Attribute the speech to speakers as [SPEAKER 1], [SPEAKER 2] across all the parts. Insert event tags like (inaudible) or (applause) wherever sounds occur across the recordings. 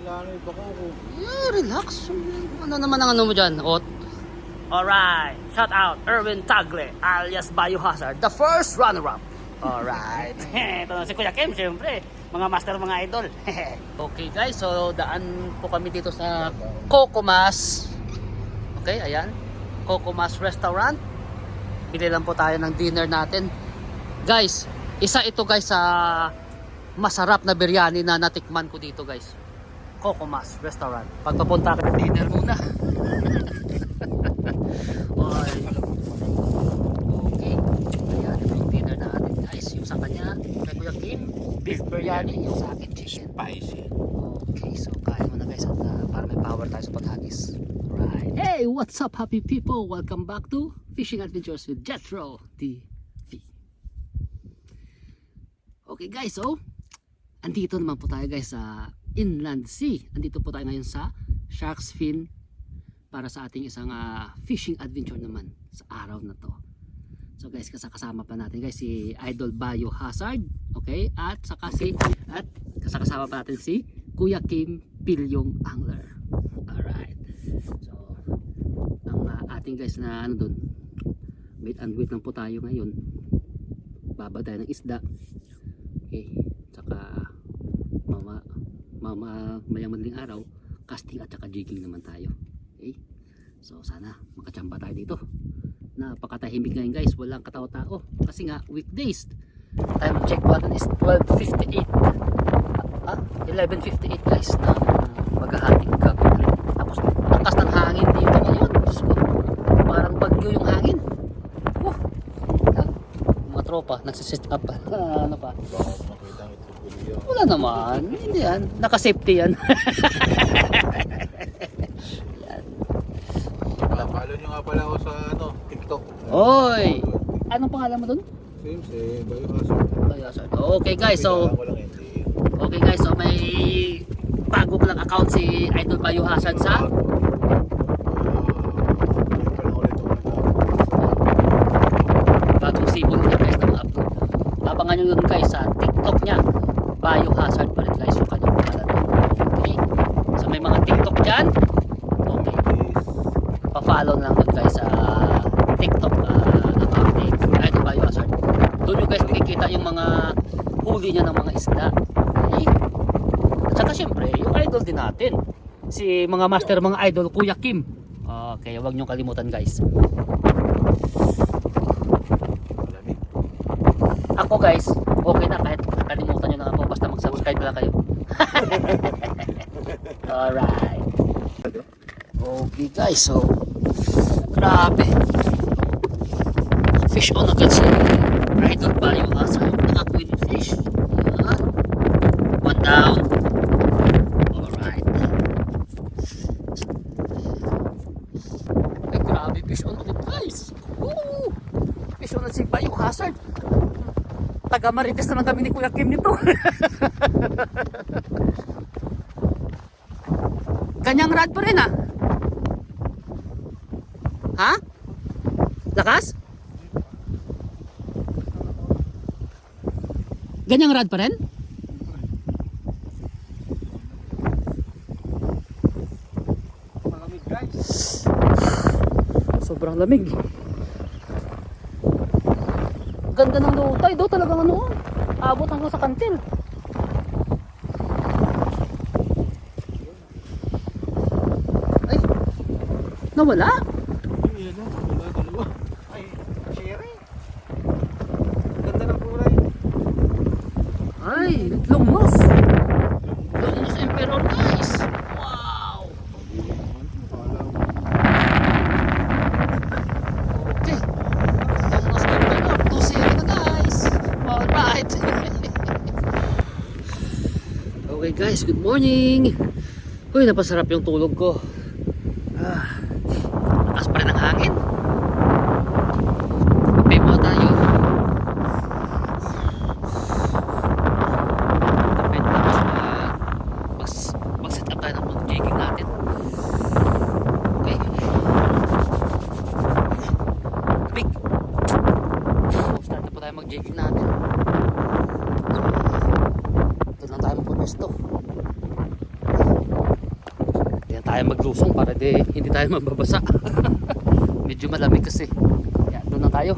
[SPEAKER 1] Lalo yung bako ko.
[SPEAKER 2] Yeah, relax. Ano naman ang ano mo dyan, Ot? Alright, shout out Erwin Tagle alias Biohazard, the first runner-up. Alright. (laughs) Ito na si Kuya Kim, syempre. Mga master, mga idol. (laughs) okay guys, so daan po kami dito sa Kokomas. Okay, ayan. Kokomas Restaurant. Bili lang po tayo ng dinner natin. Guys, isa ito guys sa masarap na biryani na natikman ko dito guys. Kokomas Restaurant. Pagpapunta ka dinner muna. (laughs) Oy. Okay. Ayan yung dinner natin guys. Yung sa kanya, kay Kuya Kim, beef biryani. Yung sa akin, chicken.
[SPEAKER 1] Spicy.
[SPEAKER 2] Okay, so kain muna guys at uh, para may power tayo sa paghagis. Right. Hey, what's up happy people? Welcome back to Fishing Adventures with Jethro TV. Okay guys, so andito naman po tayo guys sa Inland Sea. Andito po tayo ngayon sa Shark's Fin para sa ating isang ah, fishing adventure naman sa araw na to. So guys, kasama pa natin guys si Idol Biohazard, okay? At saka si at kasama pa natin si Kuya Kim Pilyong Angler. Alright. So ang ah, ating guys na ano doon, wait and wait lang po tayo ngayon. Baba ng isda. Okay. Tsaka mama mama mayang madaling araw, casting at saka jigging naman tayo. Okay? So sana makachamba tayo dito. Napakatahimik ngayon guys, walang katao-tao. Kasi nga weekdays. Time check button is 12.58. Ah, 11.58 guys na maghahating gabi. Tapos lakas ng hangin dito ngayon. Diyos ko, parang bagyo yung hangin. Uh, mga tropa, nagsisit up. (laughs) Ano pa?
[SPEAKER 1] Baka makita ang ito ko
[SPEAKER 2] Wala naman. Hindi yan. Naka-safety yan. (laughs) yan.
[SPEAKER 1] Follow nyo nga pala ako sa ano, TikTok.
[SPEAKER 2] Oy! Anong pangalan mo dun?
[SPEAKER 1] Same, si Biohazard.
[SPEAKER 2] Okay guys, so okay guys, so may bago pa lang account si Idol sa
[SPEAKER 1] lang ulit ako
[SPEAKER 2] bagong sibol niya guys na mga upload. Abangan nyo yun guys sa TikTok niya. Biohazard pa rin guys yung kanyang pangalan. Okay? So may mga TikTok dyan. Okay. Pa-follow lang yun guys sa TikTok uh, account ni Idol Biohazard. Doon nyo guys makikita yung mga huli niya ng mga isda. Okay? At saka syempre, yung idol din natin. Si mga master mga idol, Kuya Kim. Okay, huwag nyo kalimutan guys. Ako guys, okay na kahit nakalimutan nyo na ako basta mag-subscribe lang kayo. (laughs) Alright. Okay guys, so grabe. Fish on agad si Idol Bayo Asa. Nakakuha ng fish. Yan. One down. Alright. Ay grabe, fish on ulit guys. Woo! Fish on si Bayo Hazard taga Marites naman kami ni Kuya Kim nito. (laughs) Ganyang rad pa rin ah. Ha? Lakas? Ganyang rad pa rin?
[SPEAKER 1] Malamig guys.
[SPEAKER 2] Sobrang lamig. Ganda ng lutay do talagang ano. Abot hanggang sa kantil. Ay. Nawala.
[SPEAKER 1] Yan na, wala dalawa. Ay, cherry. Ganda ng kulay.
[SPEAKER 2] Ay, lumos. Lumos Emperor guys. Wow. Okay. Lumos Emperor. 2-0 na guys. Alright. (laughs) okay guys, good morning. Uy, napasarap yung tulog ko. tayo maglusong para di hindi tayo mababasa (laughs) medyo malamig kasi. Yan doon lang tayo.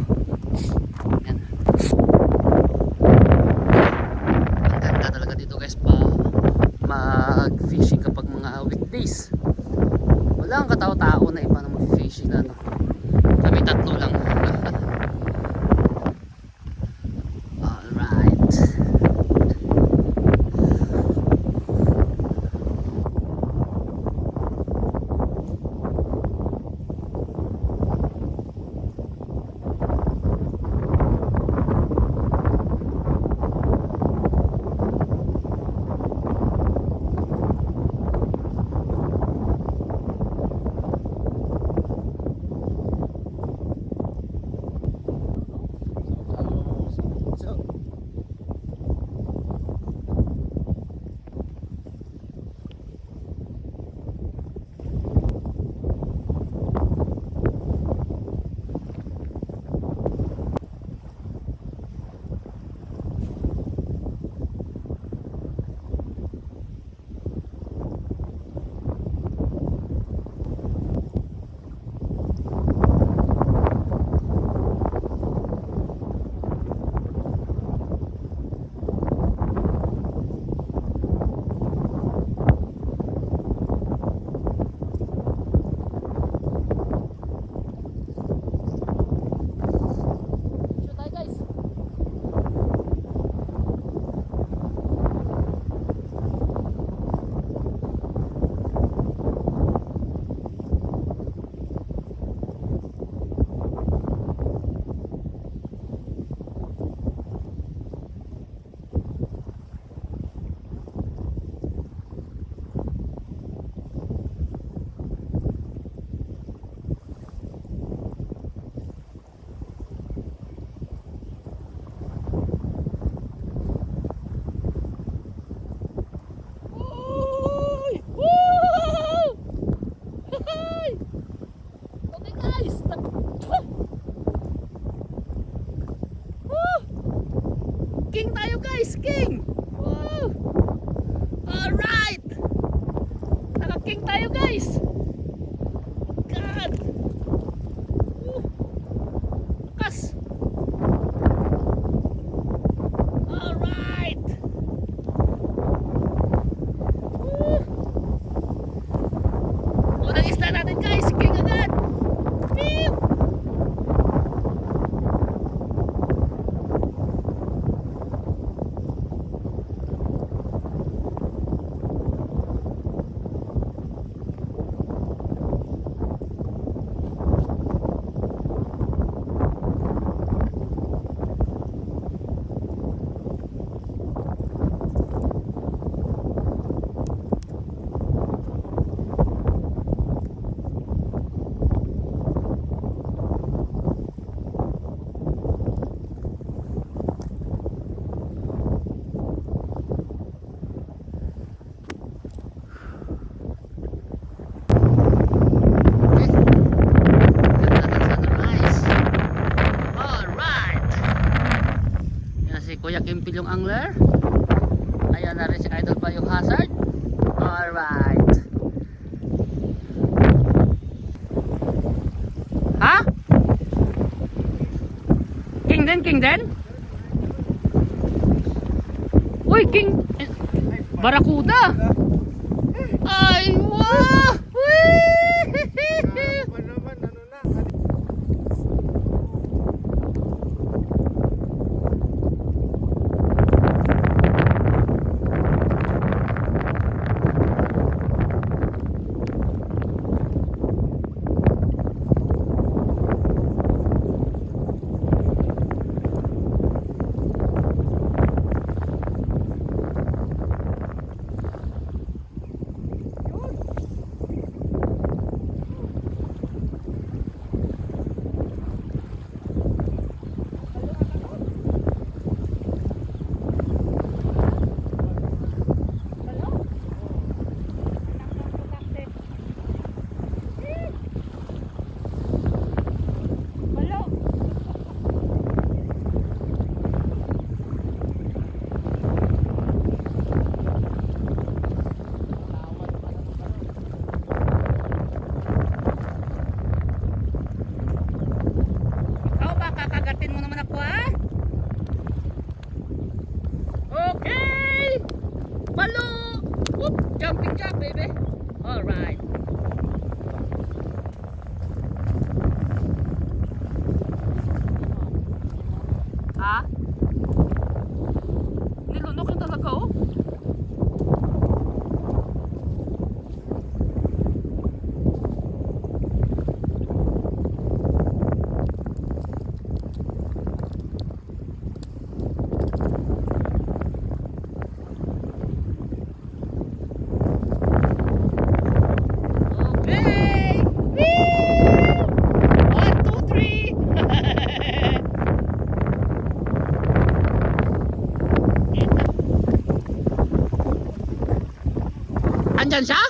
[SPEAKER 2] king din, king din? Uy, king... Barakuda! Ay, wow! Nilunok na talaga, oh. Okay! Woo! One, two, three! Andyan siya?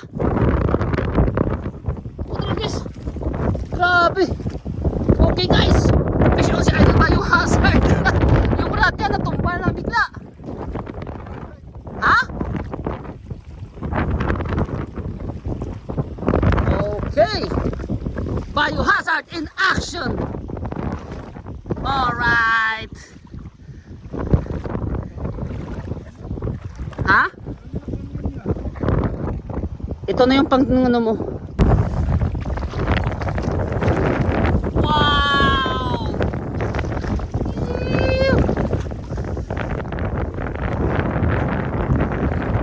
[SPEAKER 2] Putragis! Grabe! Okay guys! Fish on si Idol Bayo Hazard! (laughs) Yung rat niya natumba lang bigla! Ha? Okay! Biohazard in action! Alright! Ha? Ito na yung pang ano mo. Wow!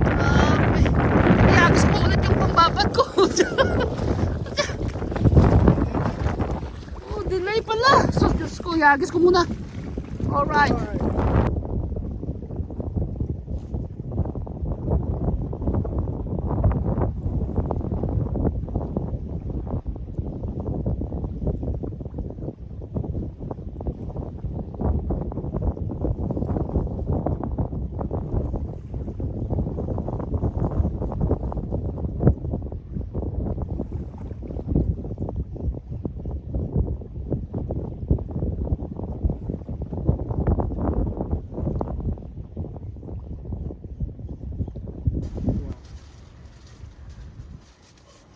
[SPEAKER 2] Grabe! Iyagis ko ulit pambabad ko. (laughs) oh, delay pala. So, Diyos ko, iyagis ko muna. Alright.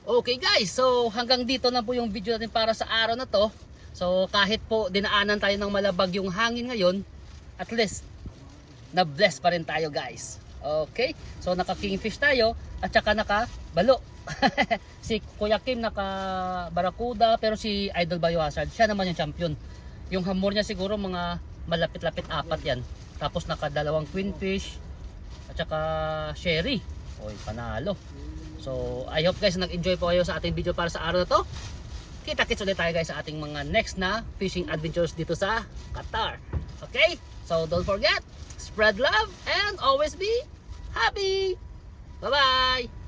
[SPEAKER 2] Okay guys, so hanggang dito na po yung video natin para sa araw na to. So kahit po dinaanan tayo ng malabag yung hangin ngayon, at least na-bless pa rin tayo guys. Okay, so naka-kingfish tayo at saka naka-balo. (laughs) si Kuya Kim naka-barakuda pero si Idol Biohazard, siya naman yung champion. Yung hamor niya siguro mga malapit-lapit apat yan. Tapos naka-dalawang queenfish at saka sherry. Oy, panalo. So, I hope guys nag-enjoy po kayo sa ating video para sa araw na to. Kita-kits ulit tayo guys sa ating mga next na fishing adventures dito sa Qatar. Okay? So, don't forget, spread love and always be happy. Bye-bye!